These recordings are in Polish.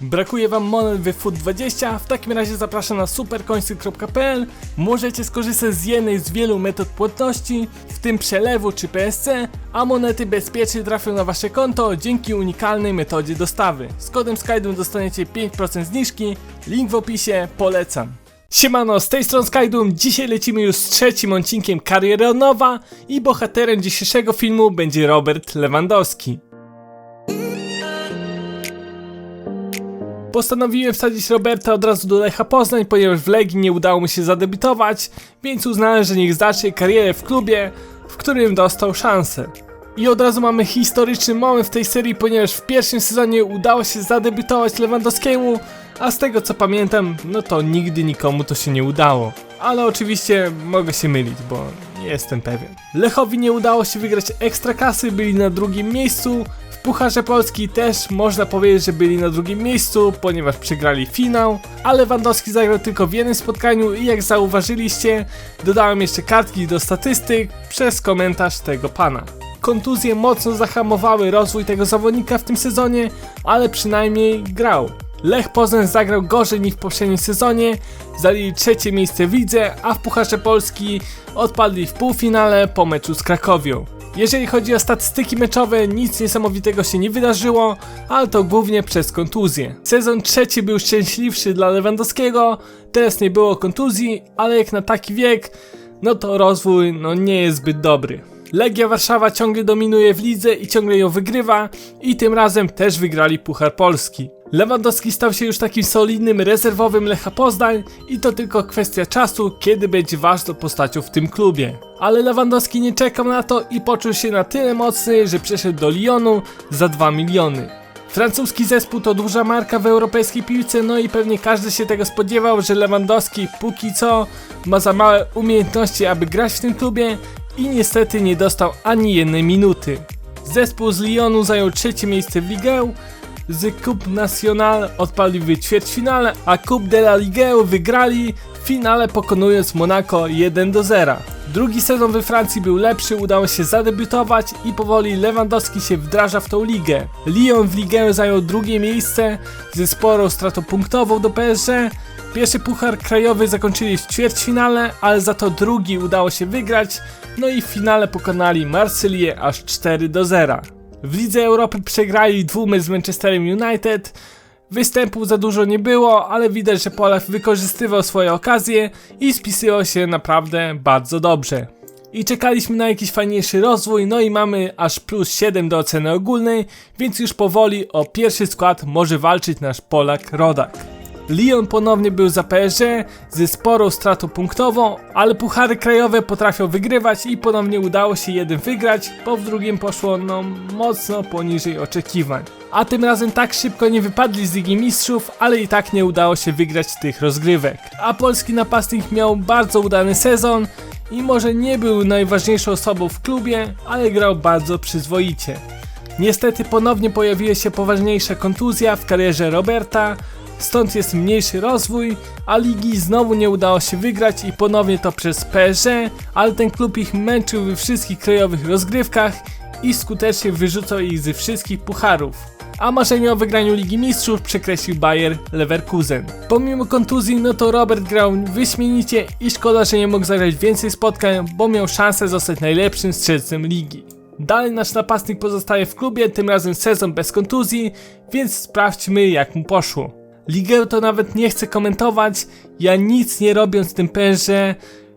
Brakuje wam monet w FUT20? W takim razie zapraszam na supercoinsy.pl Możecie skorzystać z jednej z wielu metod płatności, w tym przelewu czy PSC, a monety bezpiecznie trafią na wasze konto dzięki unikalnej metodzie dostawy. Z kodem Skydum dostaniecie 5% zniżki, link w opisie, polecam. Siemano, z tej strony Skydum, dzisiaj lecimy już z trzecim odcinkiem Kariery nowa i bohaterem dzisiejszego filmu będzie Robert Lewandowski. Postanowiłem wsadzić Roberta od razu do Lecha Poznań, ponieważ w Legii nie udało mu się zadebiutować, więc uznałem, że niech zacznie karierę w klubie, w którym dostał szansę. I od razu mamy historyczny moment w tej serii, ponieważ w pierwszym sezonie udało się zadebiutować Lewandowskiemu, a z tego co pamiętam, no to nigdy nikomu to się nie udało. Ale oczywiście mogę się mylić, bo nie jestem pewien. Lechowi nie udało się wygrać ekstrakasy, byli na drugim miejscu, Pucharze Polski też można powiedzieć, że byli na drugim miejscu, ponieważ przegrali finał, a Lewandowski zagrał tylko w jednym spotkaniu i jak zauważyliście, dodałem jeszcze kartki do statystyk przez komentarz tego pana. Kontuzje mocno zahamowały rozwój tego zawodnika w tym sezonie, ale przynajmniej grał. Lech Poznań zagrał gorzej niż w poprzednim sezonie, zajęli trzecie miejsce w lidze, a w Pucharze Polski odpadli w półfinale po meczu z Krakowią. Jeżeli chodzi o statystyki meczowe, nic niesamowitego się nie wydarzyło, ale to głównie przez kontuzję. Sezon trzeci był szczęśliwszy dla Lewandowskiego, teraz nie było kontuzji, ale jak na taki wiek, no to rozwój no nie jest zbyt dobry. Legia Warszawa ciągle dominuje w lidze i ciągle ją wygrywa i tym razem też wygrali Puchar Polski. Lewandowski stał się już takim solidnym rezerwowym Lecha Poznań i to tylko kwestia czasu, kiedy będzie ważną postacią w tym klubie. Ale Lewandowski nie czekał na to i poczuł się na tyle mocny, że przeszedł do Lyonu za 2 miliony. Francuski zespół to duża marka w europejskiej piłce, no i pewnie każdy się tego spodziewał, że Lewandowski póki co ma za małe umiejętności, aby grać w tym klubie i niestety nie dostał ani jednej minuty. Zespół z Lyonu zajął trzecie miejsce w Ligę, z Coupe National odpadli w ćwierćfinale, a Coupe de la Ligue wygrali w finale pokonując Monaco 1 do 0. Drugi sezon we Francji był lepszy, udało się zadebiutować i powoli Lewandowski się wdraża w tą ligę. Lyon w ligę zajął drugie miejsce ze sporą stratą punktową do PSG. Pierwszy puchar krajowy zakończyli w ćwierćfinale, ale za to drugi udało się wygrać, no i w finale pokonali Marsylię aż 4 do 0. W Lidze Europy przegrali dwumecz z Manchesterem United. Występów za dużo nie było, ale widać, że Polak wykorzystywał swoje okazje i spisywał się naprawdę bardzo dobrze. I czekaliśmy na jakiś fajniejszy rozwój, no i mamy aż plus 7 do oceny ogólnej, więc już powoli o pierwszy skład może walczyć nasz Polak Rodak. Lyon ponownie był za PSG ze sporą stratą punktową, ale puchary krajowe potrafią wygrywać i ponownie udało się jeden wygrać, bo w drugim poszło no mocno poniżej oczekiwań. A tym razem tak szybko nie wypadli z Ligi Mistrzów, ale i tak nie udało się wygrać tych rozgrywek. A polski napastnik miał bardzo udany sezon i może nie był najważniejszą osobą w klubie, ale grał bardzo przyzwoicie. Niestety ponownie pojawiła się poważniejsza kontuzja w karierze Roberta, stąd jest mniejszy rozwój, a ligi znowu nie udało się wygrać i ponownie to przez PSG, ale ten klub ich męczył we wszystkich krajowych rozgrywkach i skutecznie wyrzucał ich ze wszystkich pucharów. A marzenie o wygraniu Ligi Mistrzów przekreślił Bayer Leverkusen. Pomimo kontuzji, no to Robert grał wyśmienicie i szkoda, że nie mógł zagrać więcej spotkań, bo miał szansę zostać najlepszym strzelcem ligi. Dalej nasz napastnik pozostaje w klubie, tym razem sezon bez kontuzji, więc sprawdźmy jak mu poszło. Ligę to nawet nie chcę komentować, ja nic nie robiąc w tym perze,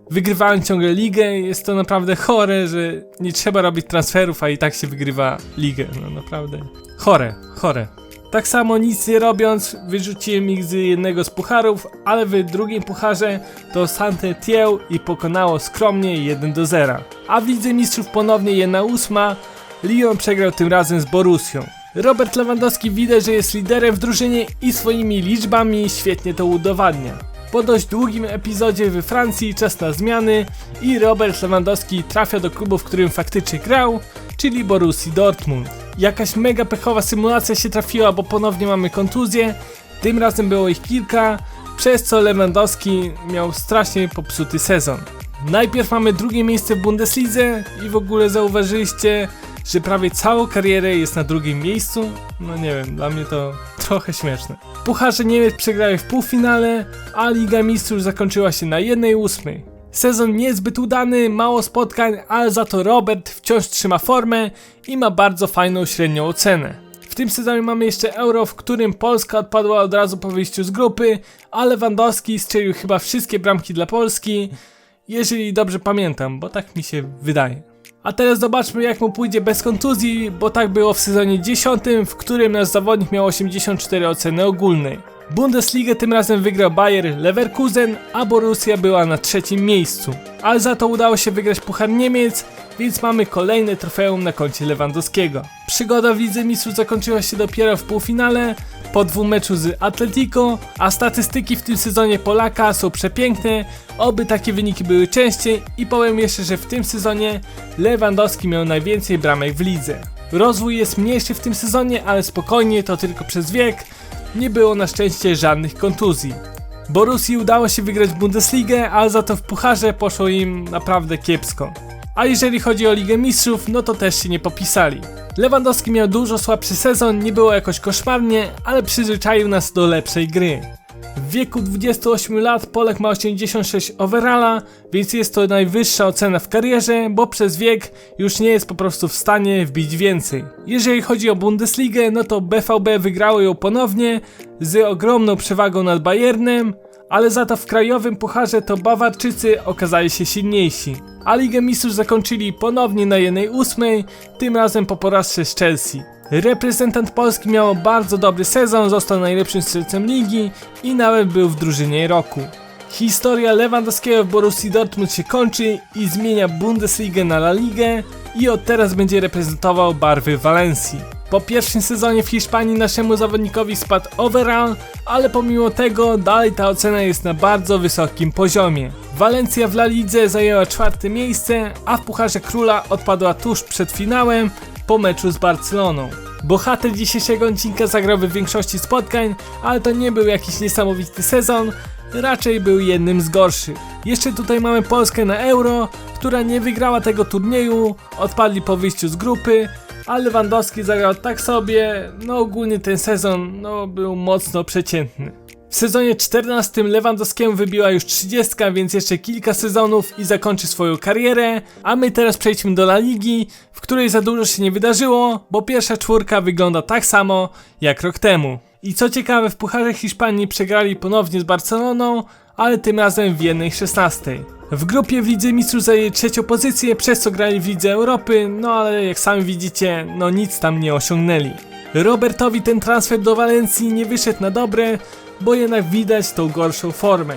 wygrywałem ciągle ligę, jest to naprawdę chore, że nie trzeba robić transferów, a i tak się wygrywa ligę, no naprawdę. Chore, chore. Tak samo nic nie robiąc, wyrzuciłem ich z jednego z pucharów, ale w drugim pucharze to Saint-Étienne i pokonało skromnie 1 do 0. A w Lidze Mistrzów ponownie 1 ósma, Lyon przegrał tym razem z Borussią. Robert Lewandowski widać, że jest liderem w drużynie i swoimi liczbami świetnie to udowadnia. Po dość długim epizodzie we Francji czas na zmiany i Robert Lewandowski trafia do klubu, w którym faktycznie grał, czyli Borussii Dortmund. Jakaś mega pechowa symulacja się trafiła, bo ponownie mamy kontuzję, tym razem było ich kilka, przez co Lewandowski miał strasznie popsuty sezon. Najpierw mamy drugie miejsce w Bundeslidze i w ogóle zauważyliście, że prawie całą karierę jest na drugim miejscu? No nie wiem, dla mnie to trochę śmieszne. Pucharze Niemiec przegrały w półfinale, a Liga Mistrzów zakończyła się na 1-8. Sezon niezbyt udany, mało spotkań, ale za to Robert wciąż trzyma formę i ma bardzo fajną średnią ocenę. W tym sezonie mamy jeszcze Euro, w którym Polska odpadła od razu po wyjściu z grupy, a Lewandowski strzelił chyba wszystkie bramki dla Polski, jeżeli dobrze pamiętam, bo tak mi się wydaje. A teraz zobaczmy jak mu pójdzie bez kontuzji, bo tak było w sezonie 10, w którym nasz zawodnik miał 84 oceny ogólnej. Bundesligę tym razem wygrał Bayer Leverkusen, a Borussia była na trzecim miejscu. Ale za to udało się wygrać Puchar Niemiec, więc mamy kolejne trofeum na koncie Lewandowskiego. Przygoda w Lidze Mistrzów zakończyła się dopiero w półfinale, po dwóch meczu z Atletico, a statystyki w tym sezonie Polaka są przepiękne, oby takie wyniki były częściej i powiem jeszcze, że w tym sezonie Lewandowski miał najwięcej bramek w lidze. Rozwój jest mniejszy w tym sezonie, ale spokojnie, to tylko przez wiek, nie było na szczęście żadnych kontuzji. Borussii udało się wygrać Bundesligę, ale za to w pucharze poszło im naprawdę kiepsko. A jeżeli chodzi o Ligę Mistrzów, no to też się nie popisali. Lewandowski miał dużo słabszy sezon, nie było jakoś koszmarnie, ale przyzwyczaił nas do lepszej gry. W wieku 28 lat Polek ma 86 overalla, więc jest to najwyższa ocena w karierze, bo przez wiek już nie jest po prostu w stanie wbić więcej. Jeżeli chodzi o Bundesligę, no to BVB wygrało ją ponownie z ogromną przewagą nad Bayernem, ale za to w krajowym pucharze to Bawarczycy okazali się silniejsi. A Ligę Mistrzów zakończyli ponownie na 1-8, tym razem po porażce z Chelsea. Reprezentant Polski miał bardzo dobry sezon, został najlepszym strzelcem ligi i nawet był w drużynie roku. Historia Lewandowskiego w Borussii Dortmund się kończy i zmienia Bundesligę na La Ligę i od teraz będzie reprezentował barwy Walencji. Po pierwszym sezonie w Hiszpanii naszemu zawodnikowi spadł overall, ale pomimo tego dalej ta ocena jest na bardzo wysokim poziomie. Walencja w La Lidze zajęła czwarte miejsce, a w Pucharze Króla odpadła tuż przed finałem po meczu z Barceloną. Bohater dzisiejszego odcinka zagrał w większości spotkań, ale to nie był jakiś niesamowity sezon, raczej był jednym z gorszych. Jeszcze tutaj mamy Polskę na Euro, która nie wygrała tego turnieju, odpadli po wyjściu z grupy, a Lewandowski zagrał tak sobie, no ogólnie ten sezon no, był mocno przeciętny. W sezonie 14 Lewandowskiemu wybiła już 30, więc jeszcze kilka sezonów i zakończy swoją karierę, a my teraz przejdźmy do La Ligi, w której za dużo się nie wydarzyło, bo pierwsza czwórka wygląda tak samo jak rok temu. I co ciekawe, w Pucharze Hiszpanii przegrali ponownie z Barceloną, ale tym razem w 1-16. W grupie w Lidze Mistrzów zajęli trzecią pozycję, przez co grali w Lidze Europy, no ale jak sami widzicie, no nic tam nie osiągnęli. Robertowi ten transfer do Walencji nie wyszedł na dobre, bo jednak widać tą gorszą formę.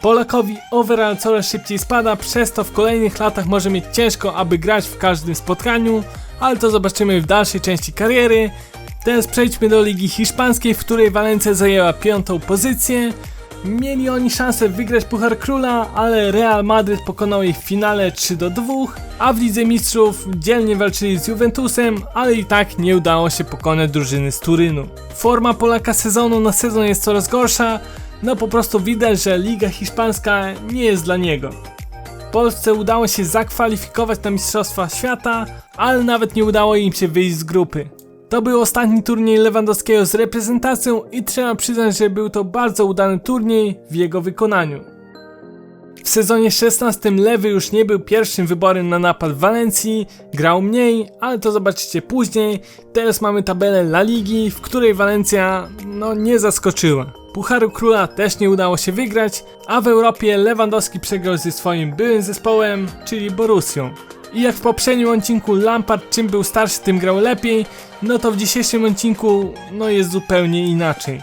Polakowi overall coraz szybciej spada, przez to w kolejnych latach może mieć ciężko, aby grać w każdym spotkaniu, ale to zobaczymy w dalszej części kariery. Teraz przejdźmy do Ligi Hiszpańskiej, w której Walencja zajęła piątą pozycję. Mieli oni szansę wygrać Puchar Króla, ale Real Madryt pokonał ich w finale 3 do 2, a w Lidze Mistrzów dzielnie walczyli z Juventusem, ale i tak nie udało się pokonać drużyny z Turynu. Forma Polaka sezonu na sezon jest coraz gorsza, no po prostu widać, że Liga Hiszpańska nie jest dla niego. Polsce udało się zakwalifikować na Mistrzostwa Świata, ale nawet nie udało im się wyjść z grupy. To był ostatni turniej Lewandowskiego z reprezentacją i trzeba przyznać, że był to bardzo udany turniej w jego wykonaniu. W sezonie 16 Lewy już nie był pierwszym wyborem na napad w Walencji, grał mniej, ale to zobaczycie później. Teraz mamy tabelę La Ligi, w której Walencja no nie zaskoczyła. Pucharu Króla też nie udało się wygrać, a w Europie Lewandowski przegrał ze swoim byłym zespołem, czyli Borussią. I jak w poprzednim odcinku Lampard czym był starszy, tym grał lepiej, no to w dzisiejszym odcinku no jest zupełnie inaczej.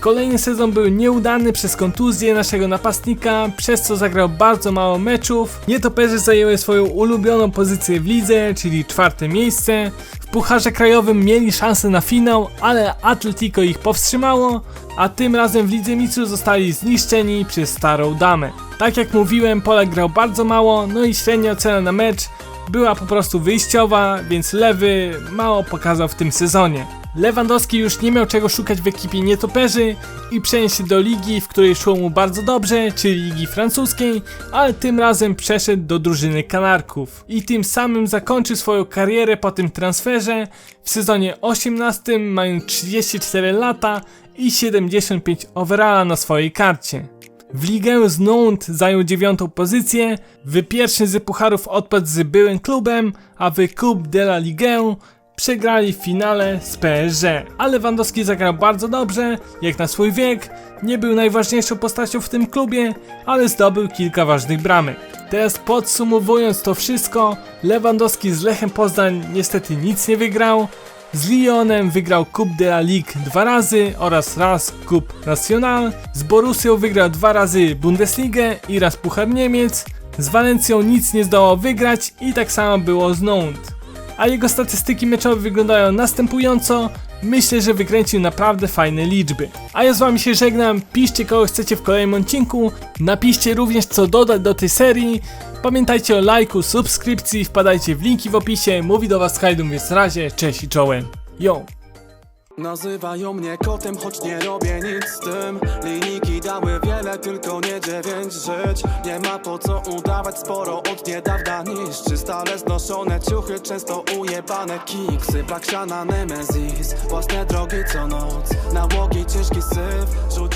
Kolejny sezon był nieudany przez kontuzję naszego napastnika, przez co zagrał bardzo mało meczów. Nietoperze zajęły swoją ulubioną pozycję w lidze, czyli czwarte miejsce. Pucharze Krajowym mieli szansę na finał, ale Atletico ich powstrzymało, a tym razem w Lidze Mistrzów zostali zniszczeni przez starą damę. Tak jak mówiłem, Polak grał bardzo mało, no i średnia ocena na mecz była po prostu wyjściowa, więc lewy mało pokazał w tym sezonie. Lewandowski już nie miał czego szukać w ekipie nietoperzy i przeniósł się do ligi, w której szło mu bardzo dobrze, czyli ligi francuskiej, ale tym razem przeszedł do drużyny Kanarków i tym samym zakończył swoją karierę po tym transferze w sezonie 18 mając 34 lata i 75 overalla na swojej karcie. W ligę z Nantes zajął dziewiątą pozycję, w pierwszym z pucharów odpadł z byłym klubem, a w Coupe de la Ligue przegrali w finale z PSG. Ale Lewandowski zagrał bardzo dobrze, jak na swój wiek, nie był najważniejszą postacią w tym klubie, ale zdobył kilka ważnych bramek. Teraz podsumowując to wszystko, Lewandowski z Lechem Poznań niestety nic nie wygrał, z Lyonem wygrał Coupe de la Ligue dwa razy oraz raz Coupe National. Z Borussią wygrał dwa razy Bundesligę i raz Puchar Niemiec. Z Walencją nic nie zdołał wygrać i tak samo było z Nantes. A jego statystyki meczowe wyglądają następująco. Myślę, że wykręcił naprawdę fajne liczby. A ja z wami się żegnam, piszcie kogo chcecie w kolejnym odcinku, napiszcie również co dodać do tej serii. Pamiętajcie o lajku, subskrypcji, wpadajcie w linki w opisie. Mówi do was Hajdum, więc razie, cześć i czołem. Yo! Nazywają mnie kotem, choć nie robię nic z tym. Linijki dały wiele, tylko nie dziewięć żyć. Nie ma po co udawać, sporo od niedawna niszczy. Stale znoszone ciuchy, często ujebane kiksy. Blaksiana Nemezis, własne drogi co noc. Nałogi, ciężki syf, wciąż